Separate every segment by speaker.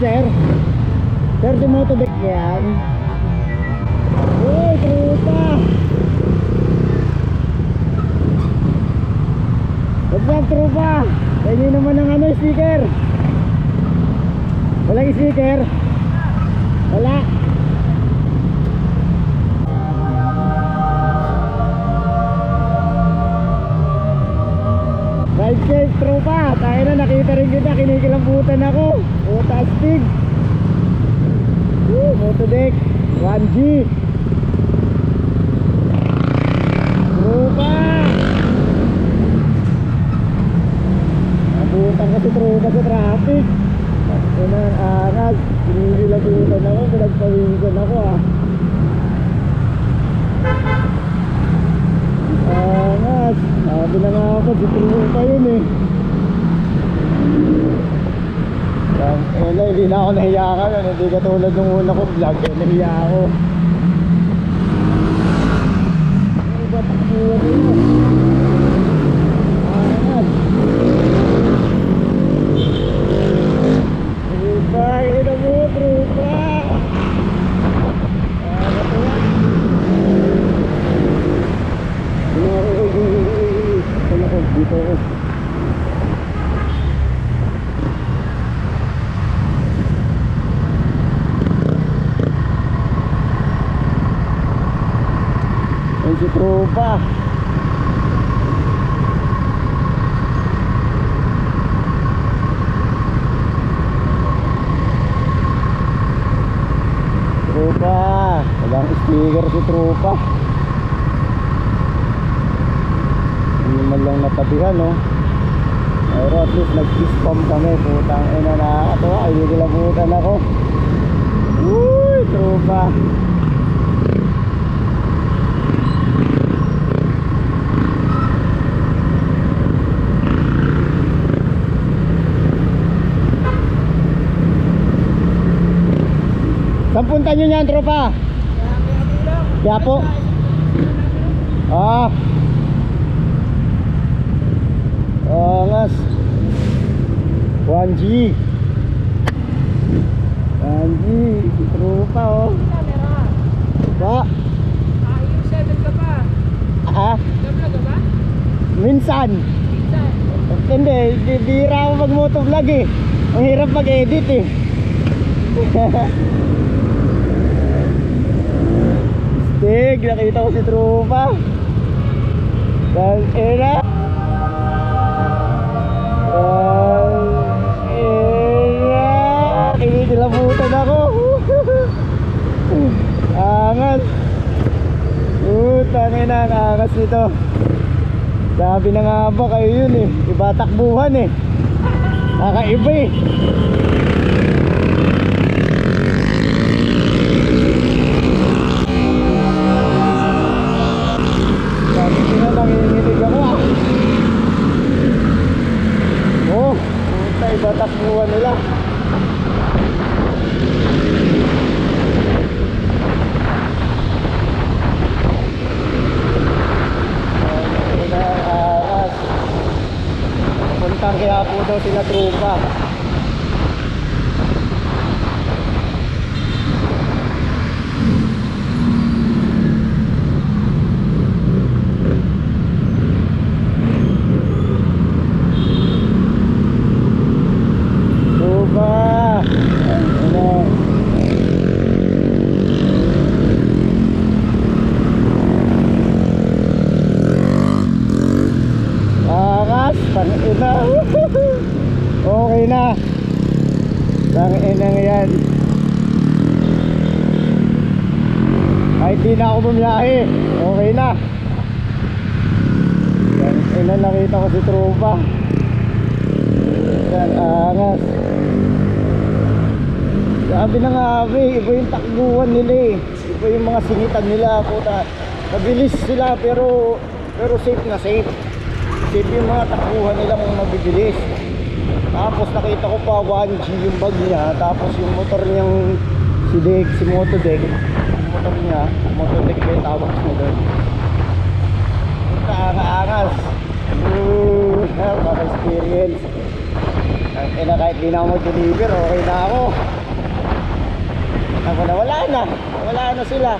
Speaker 1: Sir, ito deck yan. Uy, truta! What's up, trupa? Kaya naman ng ano, sticker. Walang sticker? Wala. Ride safe, tropa. Tayo na, nakita rin kita. Kinikilambutan ako. Astig. Woo, motodeck. 1G. Tropa. Nabutan kasi tropa sa traffic. Ito na ang angas. Kinikilambutan ako. Pinagpawisan ako ah. Angas. Sabi na nga ako, si Tropa yun eh. Ang ina, hindi na ako nahiya ka yun. Hindi katulad nung una ko vlog, eh, nahiya ako. Ano ba takbuhan nyo? Angas. Tropa, ina mo, Tropa. Angas na yan. Ano ako, uy, uy, uy, uy, uy. Ano ako, dito ako. Ayun si tropa. Tropa. Walang sticker si tropa. Hindi lang natabihan, no? Pero at least nag-kiss pump kami. Putang ina nakakatawa. Hindi labutan ako. Uy, tropa. Punta nyo niyan, tropa? Kaya po? Ah. Angas. 1G. 1G. Tropa, oh. Ba?
Speaker 2: Ah, yung 7 ka pa.
Speaker 1: Ah,
Speaker 2: Nag-vlog ka ba?
Speaker 1: minsan.
Speaker 2: Minsan.
Speaker 1: Hindi, di bira ako mag-motovlog eh. Ang hirap mag-edit eh. Stig, nakita ko si Trupa. Dahil era. Kinikilabutan ako. Angas. Utang ina, ang angas nito. Sabi na nga ba kayo yun eh. Iba takbuhan eh. Nakaiba eh. Po daw sila trupa. Trupa. Ano? Angas, tangina. okay na. Tangina yan. Kahit di na ako bumiyahe, okay na. Yan, ina nakita ko si Trupa. Yan, angas. Sabi na nga, be, iba yung takbuhan nila eh. Iba yung mga singitan nila, puta. Mabilis sila pero pero safe na safe. Safe yung mga takbuhan nila kung mabibilis. Tapos nakita ko pa 1G yung bag niya, tapos yung motor niyang si Dek, si Motodeck, yung motor niya, Motodeck ba yung tawag mo doon. Kaangas. Ooh, baka experience. Ang ina kahit di na ako mag-deliver, okay na ako. Ah, wala, wala na. Wala na sila.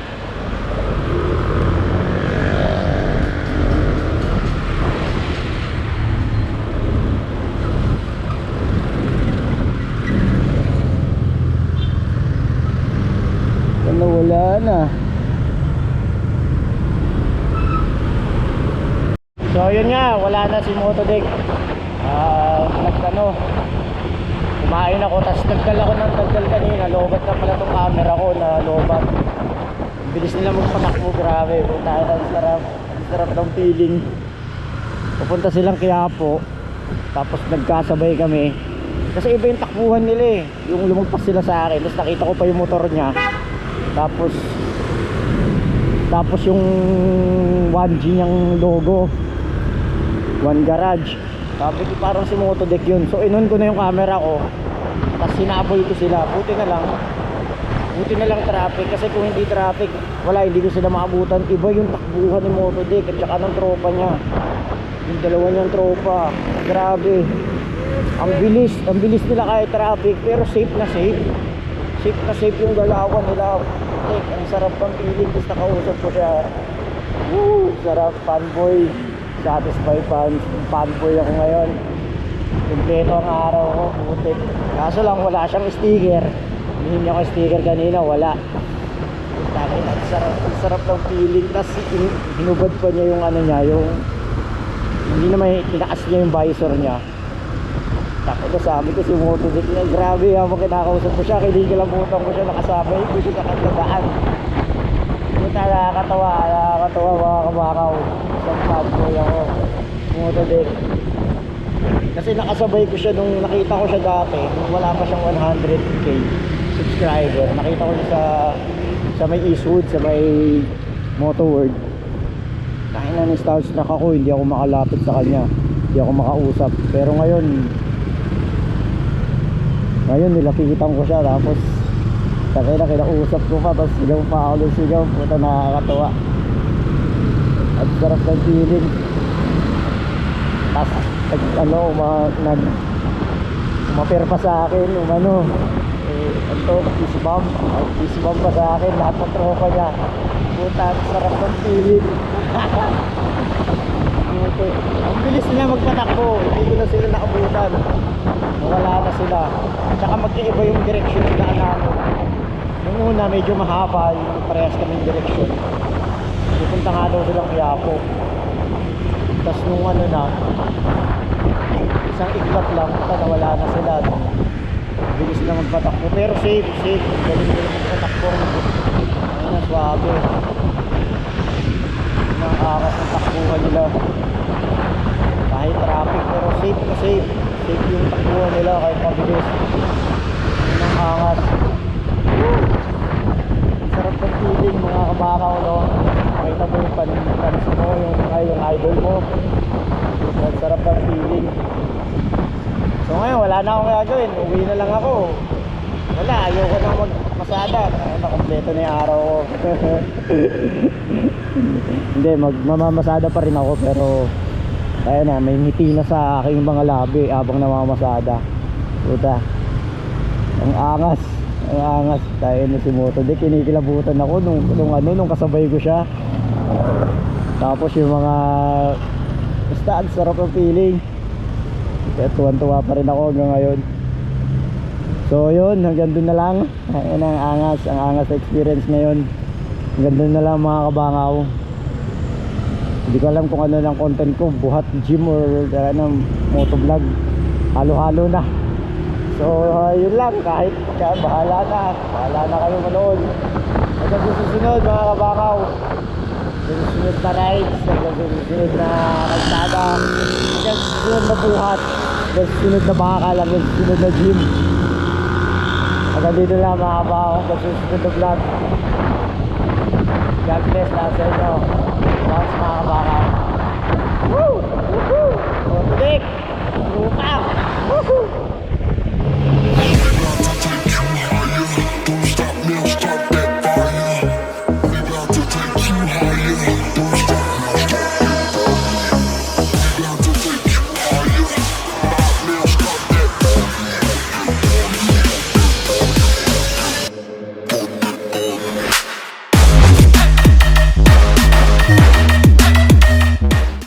Speaker 1: Wala, na. So yun nga, wala na si Motodeck. Ah, nagkano. Kumain ako, tapos nagdal ako ng dagdal kanina. Lobat na pala tong camera ko na lobat. Bilis nila magpatakbo, grabe. Puta, ang sarap. Ang sarap ng feeling. Pupunta silang Quiapo. Tapos nagkasabay kami. Kasi iba yung takbuhan nila eh. Yung lumagpas sila sa akin. Tapos nakita ko pa yung motor niya. Tapos tapos yung 1G niyang logo. One Garage. Sabi ko parang si Motodeck yun. So inon ko na yung camera ko. Tapos sinabol ko sila. Buti na lang. Buti na lang traffic. Kasi kung hindi traffic Wala hindi ko sila maabutan. Iba yung takbuhan ni Motodeck At saka ng tropa niya. Yung dalawa niyang tropa. Grabe. Ang bilis. Ang bilis nila kahit traffic Pero safe na safe. Safe na safe yung galawan nila Tek, ang sarap ng feeling. Tapos nakausap ko siya. Woo! Sarap fanboy. Satisfy fans Fanboy ako ngayon. Kompleto ang araw ko Putik. Kaso lang wala siyang sticker. Hinihingi ako sticker kanina Wala. Takit ang sarap Ang sarap ng feeling. Tapos hin- hinubad pa niya yung ano niya Yung Hindi naman tinaas niya yung visor niya Tako na sabi ko si Motodik niya, grabe habang kinakausap ko siya, kinikilabutan ko siya, nakasabay ko siya sa kandadaan. Puta, nakakatawa, nakakatawa mga kamakaw. Isang fanboy ako, Motodik. Kasi nakasabay ko siya nung nakita ko siya dati, nung wala pa siyang 100k subscriber. Nakita ko siya sa, sa may Eastwood, sa may Moto World. Kahit na ni-starstruck ako, hindi ako makalapit sa kanya. Hindi ako makausap. Pero ngayon, ngayon nilapitan ko siya tapos Takay na kinausap ko pa tapos sigaw pa ako ng sigaw. Puta nakakatawa. At sarap ng feeling. Tapos nag, ano uma, nag umapir pa sa akin umano eh, ito peace bomb pa sa akin lahat ng tropa niya. Puta sarap ng feeling Puti. Ang bilis nila magpatakbo, hindi na sila nakabutan. Wala na sila. Tsaka magkaiba yung direction ng daan namin. Yung una medyo mahaba, yung parehas kaming direction. Pupunta nga daw silang Quiapo. Tapos nung ano na, isang iglap lang, nawala na sila. Bilis na magpatakbo. Pero safe, safe. Galing nila magpatakbo. Ayun na, swabe. Ang akas ng takbuhan nila kahit traffic pero safe na safe. Safe yung takbuhan nila kahit mabilis. Ang angas. Sarap ng feeling mga kabakaw no? Makita mo yung pan fans mo yung, ay, yung idol mo. Ang sarap ng feeling so ngayon wala na akong gagawin. Uwi na lang ako. Wala ayoko na magmasada ay nakompleto na yung araw ko. Hindi magmamamasada pa rin ako pero kaya na may ngiti na sa aking mga labi habang namamasada. Puta. Ang angas. Ang angas. Tayo na si Moto. Di kinikilabutan ako nung, nung ano nung kasabay ko siya. Tapos yung mga basta ang sarap ng feeling. Kaya tuwan tuwa pa rin ako hanggang ngayon. So yun hanggang dun na lang. Ayun ang angas. Ang angas experience ngayon. Hanggang dun na lang mga kabangaw hindi ko alam kung ano lang content ko buhat gym or uh, ano, motovlog. Halo halo na. So uh, yun lang kahit kaya bahala na. Bahala na kayo manood. Hanggang susunod mga kabakaw susunod na rides hanggang susunod na kalsada. Hanggang susunod na buhat. Hanggang susunod na bakal hanggang susunod na gym. Hanggang dito lang mga kabakaw hanggang susunod na vlog. God bless lahat sa inyo. Sa mga kabaka. Woo! Woohoo! Motodik! Lupa! Woohoo!